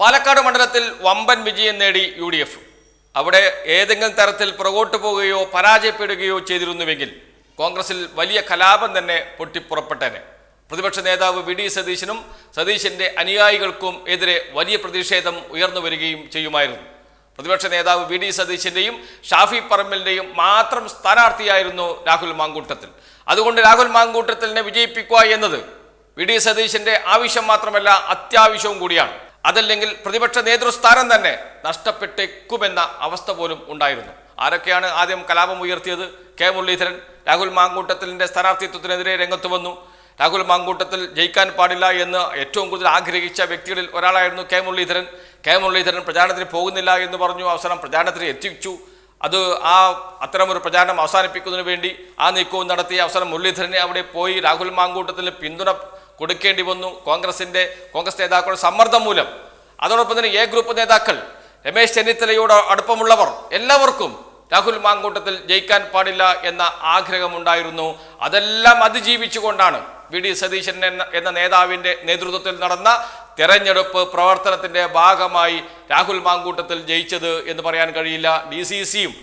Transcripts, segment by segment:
പാലക്കാട് മണ്ഡലത്തിൽ വമ്പൻ വിജയം നേടി യു ഡി എഫ്. അവിടെ ഏതെങ്കിലും തരത്തിൽ പുറകോട്ട് പോവുകയോ പരാജയപ്പെടുകയോ ചെയ്തിരുന്നുവെങ്കിൽ കോൺഗ്രസിൽ വലിയ കലാപം തന്നെ പൊട്ടിപ്പുറപ്പെട്ടേനെ. പ്രതിപക്ഷ നേതാവ് വി ഡി സതീശനും സതീശന്റെ അനുയായികൾക്കും എതിരെ വലിയ പ്രതിഷേധം ഉയർന്നു വരികയും ചെയ്യുമായിരുന്നു. പ്രതിപക്ഷ നേതാവ് വി ഡി സതീശന്റെയും ഷാഫി പറമ്പലിന്റെയും മാത്രം സ്ഥാനാർത്ഥിയായിരുന്നു രാഹുൽ മാങ്കൂട്ടത്തിൽ. അതുകൊണ്ട് രാഹുൽ മാങ്കൂട്ടത്തിനെ വിജയിപ്പിക്കുക എന്നത് വി ഡി സതീശന്റെ ആവശ്യം മാത്രമല്ല അത്യാവശ്യവും കൂടിയാണ്. അതല്ലെങ്കിൽ പ്രതിപക്ഷ നേതൃസ്ഥാനം തന്നെ നഷ്ടപ്പെട്ടേക്കുമെന്ന അവസ്ഥ പോലും ഉണ്ടായിരുന്നു. ആരൊക്കെയാണ് ആദ്യം കലാപം ഉയർത്തിയത്? കെ മുരളീധരൻ രാഹുൽ മാങ്കൂട്ടത്തിലിന്റെ സ്ഥാനാർത്ഥിത്വത്തിനെതിരെ രംഗത്ത് വന്നു. രാഹുൽ മാങ്കൂട്ടത്തിൽ ജയിക്കാൻ പാടില്ല എന്ന് ഏറ്റവും കൂടുതൽ ആഗ്രഹിച്ച വ്യക്തികളിൽ ഒരാളായിരുന്നു കെ മുരളീധരൻ. കെ മുരളീധരൻ പ്രചാരണത്തിന് പോകുന്നില്ല എന്ന് പറഞ്ഞു. അവസാനം പ്രചാരണത്തിന് എത്തിച്ചു. അത് ആ അത്തരമൊരു പ്രചാരണം അവസാനിപ്പിക്കുന്നതിന് വേണ്ടി ആ നീക്കവും നടത്തി അവസാനം മുരളീധരനെ അവിടെ പോയി രാഹുൽ മാങ്കൂട്ടത്തിന് പിന്തുണ കൊടുക്കേണ്ടി വന്നു. കോൺഗ്രസിന്റെ കോൺഗ്രസ് നേതാക്കളുടെ സമ്മർദ്ദം മൂലം. അതോടൊപ്പം തന്നെ എ ഗ്രൂപ്പ് നേതാക്കൾ രമേശ് ചെന്നിത്തലയോട് അടുപ്പമുള്ളവർ എല്ലാവർക്കും രാഹുൽ മാങ്കൂട്ടത്തിൽ ജയിക്കാൻ പാടില്ല എന്ന ആഗ്രഹമുണ്ടായിരുന്നു. അതെല്ലാം അതിജീവിച്ചുകൊണ്ടാണ് വി ഡി സതീശൻ എന്ന നേതാവിന്റെ നേതൃത്വത്തിൽ നടന്ന തെരഞ്ഞെടുപ്പ് പ്രവർത്തനത്തിന്റെ ഭാഗമായി രാഹുൽ മാങ്കൂട്ടത്തിൽ ജയിച്ചത് എന്ന് പറയാൻ കഴിയില്ല. ഡി സി സിയും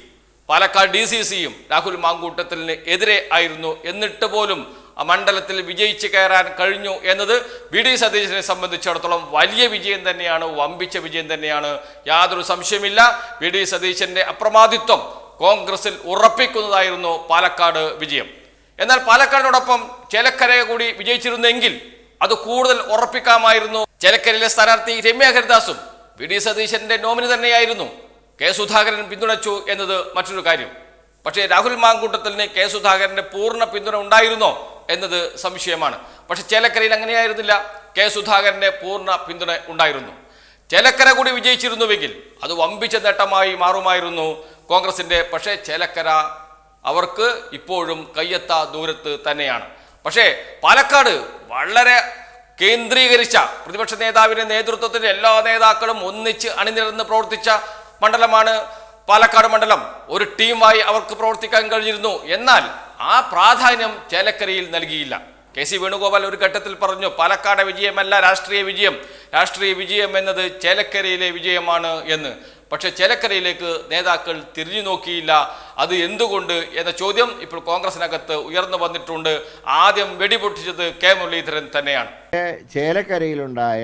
പാലക്കാട് ഡി സി സിയും രാഹുൽ മാങ്കൂട്ടത്തിന് എതിരെ ആയിരുന്നു. എന്നിട്ട് പോലും മണ്ഡലത്തിൽ വിജയിച്ച് കയറാൻ കഴിഞ്ഞു എന്നത് വി ഡി സതീശനെ സംബന്ധിച്ചിടത്തോളം വലിയ വിജയം തന്നെയാണ് വമ്പിച്ച വിജയം തന്നെയാണ്. യാതൊരു സംശയമില്ല വി ഡി സതീശന്റെ അപ്രമാദിത്വം കോൺഗ്രസിൽ ഉറപ്പിക്കുന്നതായിരുന്നു പാലക്കാട് വിജയം. എന്നാൽ പാലക്കാടിനോടൊപ്പം ചേലക്കരയെ കൂടി വിജയിച്ചിരുന്നെങ്കിൽ അത് കൂടുതൽ ഉറപ്പിക്കാമായിരുന്നു. ചേലക്കരയിലെ സ്ഥാനാർത്ഥി രമ്യ ഹരിദാസും വി ഡി സതീശന്റെ നോമിനി തന്നെയായിരുന്നു. കെ സുധാകരൻ പിന്തുണച്ചു എന്നത് മറ്റൊരു കാര്യം. പക്ഷേ രാഹുൽ മാങ്കൂട്ടത്തിന് കെ സുധാകരന്റെ പൂർണ പിന്തുണ ഉണ്ടായിരുന്നോ? എന്നത് സംശയമാണ്. പക്ഷെ ചേലക്കരയിൽ അങ്ങനെയായിരുന്നില്ല. കെ സുധാകരന്റെ പൂർണ പിന്തുണ ഉണ്ടായിരുന്നു. ചേലക്കര കൂടി വിജയിച്ചിരുന്നുവെങ്കിൽ അത് വമ്പിച്ച നേട്ടമായി മാറുമായിരുന്നു കോൺഗ്രസിന്റെ. പക്ഷേ ചേലക്കര അവർക്ക് ഇപ്പോഴും കയ്യെത്താ ദൂരത്ത് തന്നെയാണ്. പക്ഷേ പാലക്കാട് വളരെ കേന്ദ്രീകരിച്ച പ്രതിപക്ഷ നേതാവിന്റെ നേതൃത്വത്തിൽ എല്ലാ നേതാക്കളും ഒന്നിച്ച് അണിനിരന്ന് പ്രവർത്തിച്ച മണ്ഡലമാണ് പാലക്കാട് മണ്ഡലം. ഒരു ടീമായി അവർക്ക് പ്രവർത്തിക്കാൻ കഴിഞ്ഞിരുന്നു. എന്നാൽ ആ പ്രാധാന്യം ചേലക്കരയിൽ നൽകിയില്ല. കെ സി വേണുഗോപാൽ ഒരു ഘട്ടത്തിൽ പറഞ്ഞു പാലക്കാട് വിജയമല്ല രാഷ്ട്രീയ വിജയം. രാഷ്ട്രീയ വിജയം എന്നത് ചേലക്കരയിലെ വിജയമാണ് എന്ന്. പക്ഷെ ചേലക്കരയിലേക്ക് നേതാക്കൾ തിരിഞ്ഞു നോക്കിയില്ല. അത് എന്തുകൊണ്ട് എന്ന ചോദ്യം ഇപ്പോൾ കോൺഗ്രസിനകത്ത് ഉയർന്നു വന്നിട്ടുണ്ട്. ആദ്യം വെടിപൊട്ടിച്ചത് കെ മുരളീധരൻ തന്നെയാണ്. ചേലക്കരയിലുണ്ടായ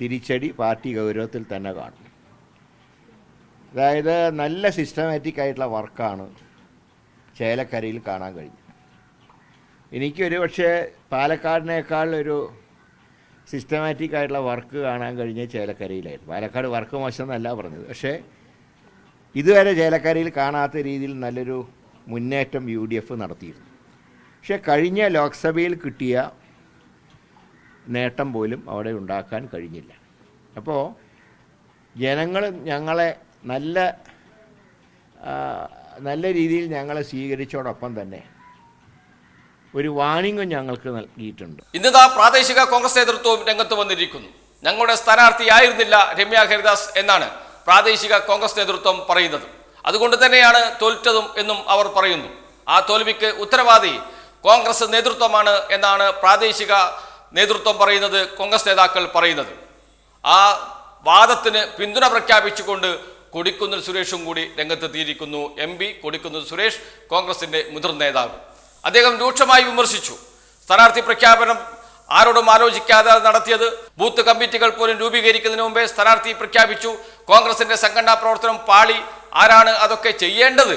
തിരിച്ചടി പാർട്ടി ഗൗരവത്തിൽ തന്നെ കാണും. അതായത് നല്ല സിസ്റ്റമാറ്റിക് ആയിട്ടുള്ള വർക്കാണ് ചേലക്കരയിൽ കാണാൻ കഴിഞ്ഞു. എനിക്കൊരു പക്ഷേ പാലക്കാടിനേക്കാൾ ഒരു സിസ്റ്റമാറ്റിക് ആയിട്ടുള്ള വർക്ക് കാണാൻ കഴിഞ്ഞ ചേലക്കരയിലായിരുന്നു. പാലക്കാട് വർക്ക് മോശം എന്നല്ല പറഞ്ഞത്. പക്ഷേ ഇതുവരെ ചേലക്കരയിൽ കാണാത്ത രീതിയിൽ നല്ലൊരു മുന്നേറ്റം യു ഡി എഫ് നടത്തിയിരുന്നു. പക്ഷേ കഴിഞ്ഞ ലോക്സഭയിൽ കിട്ടിയ നേട്ടം പോലും അവിടെ ഉണ്ടാക്കാൻ കഴിഞ്ഞില്ല. അപ്പോൾ ജനങ്ങൾ ഞങ്ങളെ നല്ല നല്ല രീതിയിൽ ഞങ്ങളെ സ്വീകരിച്ചോടൊപ്പം തന്നെ ഒരു വാണിംഗും ഞങ്ങൾക്ക് നൽകിയിട്ടുണ്ട്. ഇന്നിതാ പ്രാദേശിക കോൺഗ്രസ് നേതൃത്വവും രംഗത്ത് വന്നിരിക്കുന്നു. ഞങ്ങളുടെ സ്ഥാനാർത്ഥിയായിരുന്നില്ല രമ്യ ഹരിദാസ് എന്നാണ് പ്രാദേശിക കോൺഗ്രസ് നേതൃത്വം പറയുന്നത്. അതുകൊണ്ട് തന്നെയാണ് തോൽറ്റതും എന്നും അവർ പറയുന്നു. ആ തോൽവിക്ക് ഉത്തരവാദി കോൺഗ്രസ് നേതൃത്വമാണ് എന്നാണ് പ്രാദേശിക നേതൃത്വം പറയുന്നത് കോൺഗ്രസ് നേതാക്കൾ പറയുന്നത്. ആ വാദത്തിന് പിന്തുണ പ്രഖ്യാപിച്ചുകൊണ്ട് കൊടിക്കുന്നിൽ സുരേഷും കൂടി രംഗത്തെത്തിയിരിക്കുന്നു. എം പി കൊടിക്കുന്നിൽ സുരേഷ് കോൺഗ്രസിന്റെ മുതിർന്ന നേതാവ്. അദ്ദേഹം രൂക്ഷമായി വിമർശിച്ചു. സ്ഥാനാർത്ഥി പ്രഖ്യാപനം ആരോടും ആലോചിക്കാതെ നടത്തിയത് ബൂത്ത് കമ്മിറ്റികൾ പോലും രൂപീകരിക്കുന്നതിന് മുമ്പേ സ്ഥാനാർത്ഥി പ്രഖ്യാപിച്ചു. കോൺഗ്രസിന്റെ സംഘടനാ പ്രവർത്തനം പാളി. ആരാണ് അതൊക്കെ ചെയ്യേണ്ടത്?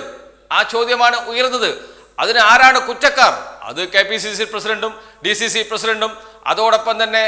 ആ ചോദ്യമാണ് ഉയർന്നത്. അതിന് ആരാണ് കുറ്റക്കാർ? അത് കെ പി സി സി പ്രസിഡന്റും ഡി സി സി പ്രസിഡന്റും. അതോടൊപ്പം തന്നെ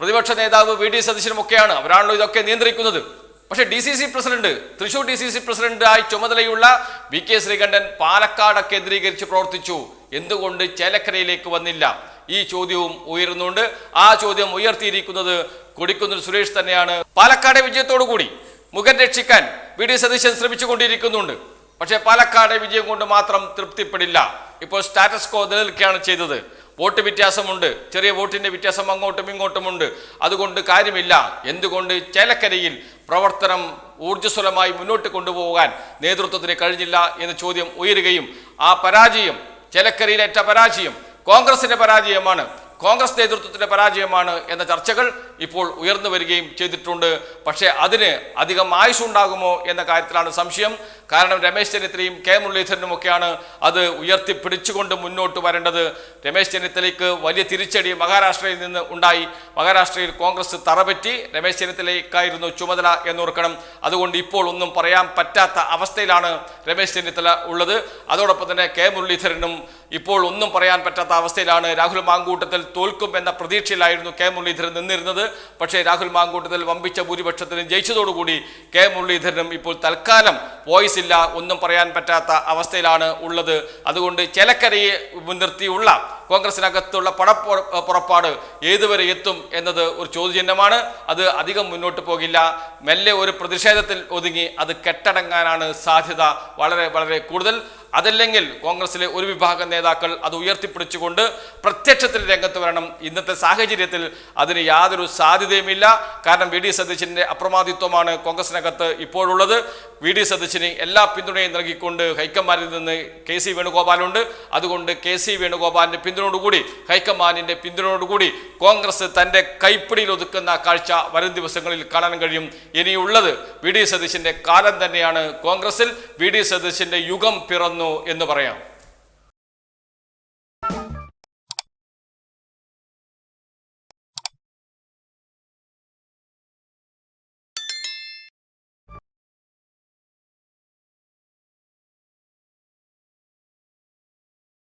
പ്രതിപക്ഷ നേതാവ് വി ഡി സതീശനും ഒക്കെയാണ്. അവരാണല്ലോ ഇതൊക്കെ നിയന്ത്രിക്കുന്നത്. പക്ഷേ D C C president Thrissur D C C പ്രസിഡന്റായി ചുമതലയുള്ള വി കെ ശ്രീകണ്ഠൻ പാലക്കാട് കേന്ദ്രീകരിച്ച് പ്രവർത്തിച്ചു. എന്തുകൊണ്ട് ചേലക്കരയിലേക്ക് വന്നില്ല? ഈ ചോദ്യവും ഉയരുന്നുണ്ട്. ആ ചോദ്യം ഉയർത്തിയിരിക്കുന്നത് കൊടിക്കുന്നിൽ സുരേഷ് തന്നെയാണ്. പാലക്കാട് വിജയത്തോടുകൂടി മുഖം രക്ഷിക്കാൻ വി ഡി സതീശൻ ശ്രമിച്ചുകൊണ്ടിരിക്കുന്നുണ്ട്. പക്ഷേ പാലക്കാട് വിജയം കൊണ്ട് മാത്രം തൃപ്തിപ്പെടില്ല. ഇപ്പോൾ സ്റ്റാറ്റസ് കോ നിലനിൽക്കുകയാണ് ചെയ്തത്. വോട്ട് വ്യത്യാസമുണ്ട്. ചെറിയ വോട്ടിന്റെ വ്യത്യാസം അങ്ങോട്ടും ഇങ്ങോട്ടുമുണ്ട് അതുകൊണ്ട് കാര്യമില്ല. എന്തുകൊണ്ട് ചേലക്കരയിൽ പ്രവർത്തനം ഊർജസ്വലമായി മുന്നോട്ട് കൊണ്ടുപോകാൻ നേതൃത്വത്തിന് കഴിഞ്ഞില്ല എന്ന ചോദ്യം ഉയരുകയും ആ പരാജയം ചേലക്കരയിലേറ്റ പരാജയം കോൺഗ്രസിന്റെ പരാജയമാണ് കോൺഗ്രസ് നേതൃത്വത്തിന്റെ പരാജയമാണ് എന്ന ചർച്ചകൾ ഇപ്പോൾ ഉയർന്നു വരികയും ചെയ്തിട്ടുണ്ട്. പക്ഷേ അതിന് അധികം ആയുസ് ഉണ്ടാകുമോ എന്ന കാര്യത്തിലാണ് സംശയം. കാരണം രമേശ് ചെന്നിത്തലയും കെ മുരളീധരനും ഒക്കെയാണ് അത് ഉയർത്തിപ്പിടിച്ചുകൊണ്ട് മുന്നോട്ട് വരേണ്ടത്. രമേശ് ചെന്നിത്തലയ്ക്ക് വലിയ തിരിച്ചടി മഹാരാഷ്ട്രയിൽ നിന്ന് ഉണ്ടായി. മഹാരാഷ്ട്രയിൽ കോൺഗ്രസ് തറപറ്റി രമേശ് ചെന്നിത്തലയ്ക്കായിരുന്നു ചുമതല എന്നോർക്കണം. അതുകൊണ്ട് ഇപ്പോൾ ഒന്നും പറയാൻ പറ്റാത്ത അവസ്ഥയിലാണ് രമേശ് ചെന്നിത്തല ഉള്ളത്. അതോടൊപ്പം തന്നെ കെ മുരളീധരനും ഇപ്പോൾ ഒന്നും പറയാൻ പറ്റാത്ത അവസ്ഥയിലാണ് രാഹുൽ മാങ്കൂട്ടത്തിൽ തോൽക്കും എന്ന പ്രതീക്ഷയിലായിരുന്നു കെ മുരളീധരൻ നിന്നിരുന്നത്. പക്ഷേ രാഹുൽ മാങ്കൂട്ടത്തിൽ വമ്പിച്ച ഭൂരിപക്ഷത്തിന് ജയിച്ചതോടുകൂടി കെ മുരളീധരനും ഇപ്പോൾ തൽക്കാലം വോയിസ് ഇല്ല ഒന്നും പറയാൻ പറ്റാത്ത അവസ്ഥയിലാണ് ഉള്ളത്. അതുകൊണ്ട് ചിലക്കരയെ മുൻനിർത്തിയുള്ള കോൺഗ്രസിനകത്തുള്ള പടപ്പുറ പുറപ്പാട് ഏതുവരെ എത്തും എന്നത് ഒരു ചോദ്യചിഹ്നമാണ്. അത് അധികം മുന്നോട്ട് പോകില്ല. മെല്ലെ ഒരു പ്രതിഷേധത്തിൽ ഒതുങ്ങി അത് കെട്ടടങ്ങാനാണ് സാധ്യത വളരെ വളരെ കൂടുതൽ. അതല്ലെങ്കിൽ കോൺഗ്രസിലെ ഒരു വിഭാഗം നേതാക്കൾ അത് ഉയർത്തിപ്പിടിച്ചുകൊണ്ട് പ്രത്യക്ഷത്തിൽ രംഗത്ത് വരണം. ഇന്നത്തെ സാഹചര്യത്തിൽ അതിന് യാതൊരു സാധ്യതയുമില്ല. കാരണം വി ഡി സതീശന്റെ അപ്രമാദിത്വമാണ് കോൺഗ്രസിനകത്ത് ഇപ്പോഴുള്ളത്. വി ഡി സതീശന് എല്ലാ പിന്തുണയും നൽകിക്കൊണ്ട് ഹൈക്കമാരിൽ നിന്ന് കെ സി വേണുഗോപാലുണ്ട്. അതുകൊണ്ട് കെ സി വേണുഗോപാലിന്റെ പിന്തുണയോടുകൂടി ഹൈക്കമാൻഡിന്റെ പിന്തുണയോടുകൂടി കോൺഗ്രസ് തന്റെ കൈപ്പിടിയിൽ ഒതുക്കുന്ന കാഴ്ച വരും ദിവസങ്ങളിൽ കാണാൻ കഴിയും. ഇനിയുള്ളത് വി ഡി സതീശിന്റെ കാലം തന്നെയാണ്. കോൺഗ്രസിൽ വി ഡി സതീശിന്റെ യുഗം പിറന്നു എന്ന് പറയാം.